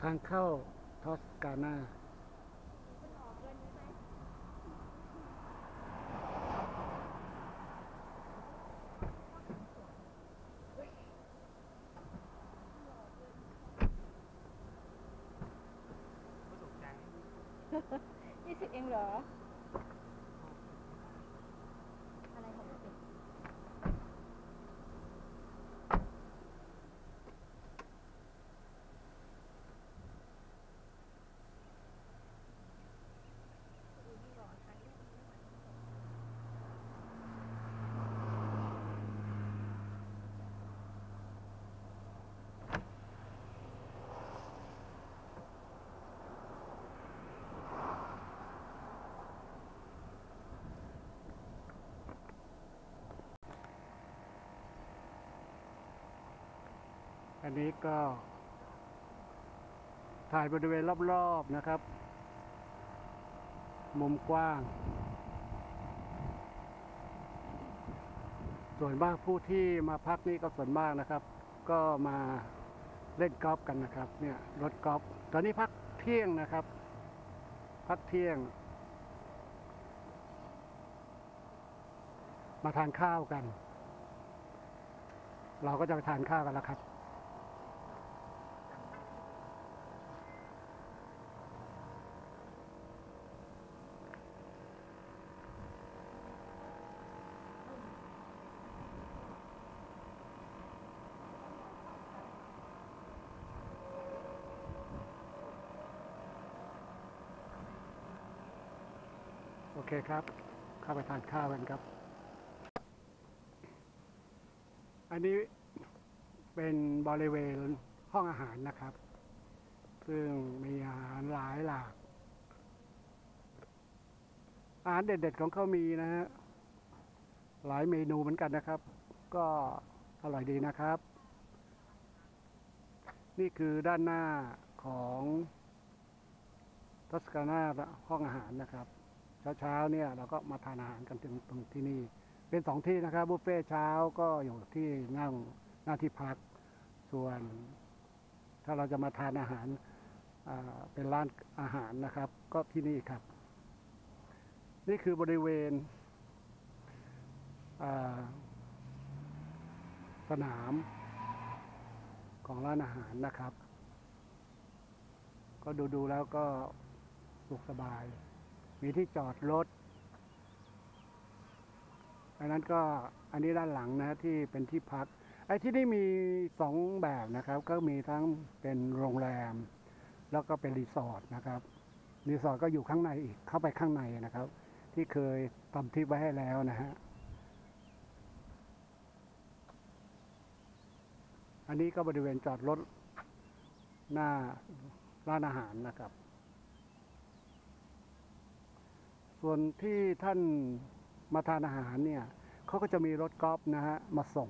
ทางเข้าทอสกานายี่สิบเองเหรอ อะไรของันนี้ก็ ถ่ายบริเวณรอบๆนะครับ มุมกว้าง ส่วนมากผู้ที่มาพักนี่ก็ส่วนมากนะครับ ก็มาเล่นกอล์ฟกันนะครับ เนี่ยรถกอล์ฟตอนนี้พักเที่ยงนะครับ พักเที่ยง มาทานข้าวกัน เราก็จะไปทานข้าวกันแล้วครับ โอเคครับ เข้าไปทานข้าวกันครับ อันนี้เป็นบริเวณห้องอาหารนะครับ ซึ่งมีอาหารหลายหลาก อาหารเด็ดๆของเขามีนะฮะ หลายเมนูเหมือนกันนะครับ ก็อร่อยดีนะครับ นี่คือด้านหน้าของทัสกานาห้องอาหารนะครับ เช้าๆเนี่ยเราก็มาทานอาหารกันตรงตรงที่นี่ เป็นสองที่นะครับบุฟเฟ่เช้าก็อยู่ที่นั่งหน้าที่พักส่วน ถ้าเราจะมาทานอาหารเป็นร้านอาหารนะครับ ก็ที่นี่ครับ นี่คือบริเวณสนามของร้านอาหารนะครับ ก็ดูๆแล้วก็สุขสบาย มีที่จอดรถอันนั้นก็อันนี้ด้านหลังนะที่เป็นที่พักไอ้ที่นี่มีสองแบบนะครับ ก็มีทั้งเป็นโรงแรม แล้วก็เป็นรีสอร์ทนะครับรีสอร์ทก็อยู่ข้างในอีกเข้าไปข้างในนะครับ ที่เคยทำทริปไว้ให้แล้วนะฮะอันนี้ก็บริเวณจอดรถหน้าร้านอาหารนะครับ ส่วนที่ท่านมาทานอาหารเนี่ยเขาก็จะมีรถกอล์ฟนะฮะมาส่ง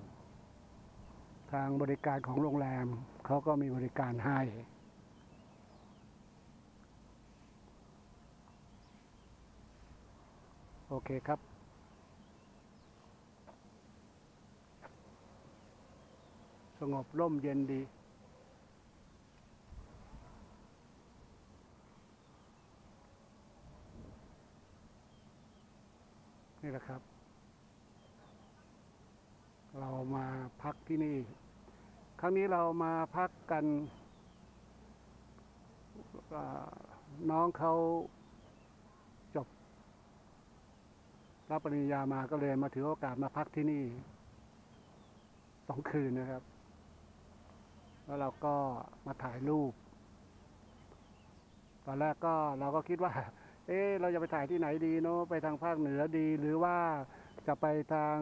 ทางบริการของโรงแรมเขาก็มีบริการให้โอเคครับ สงบร่มเย็นดี นี่แหละครับ เรามาพักที่นี่ ครั้งนี้เรามาพักกัน น้องเขาจบ รับปริญญามาก็เลยมาถือโอกาสมาพักที่นี่สองคืนนะครับ แล้วเราก็มาถ่ายรูป ตอนแรกก็เราก็คิดว่า เอ๊เราจะไปถ่ายที่ไหนดีเนาะไปทางภาคเหนือดี หรือว่าจะไปทาง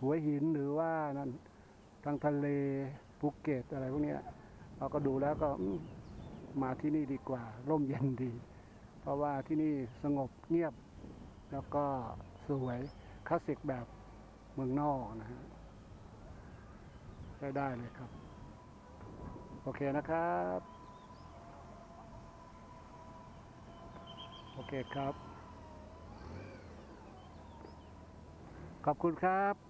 หัวหินหรือว่านั่นทางทะเลภูเก็ตอะไรพวกนี้เราก็ดูแล้วก็มมาที่นี่ดีกว่า ร่มเย็นดี เพราะว่าที่นี่สงบเงียบ แล้วก็สวยคลาสสิกแบบเมืองนอกนะฮะได้ได้เลยครับ โอเคนะครับ โอเคครับ ขอบคุณครับ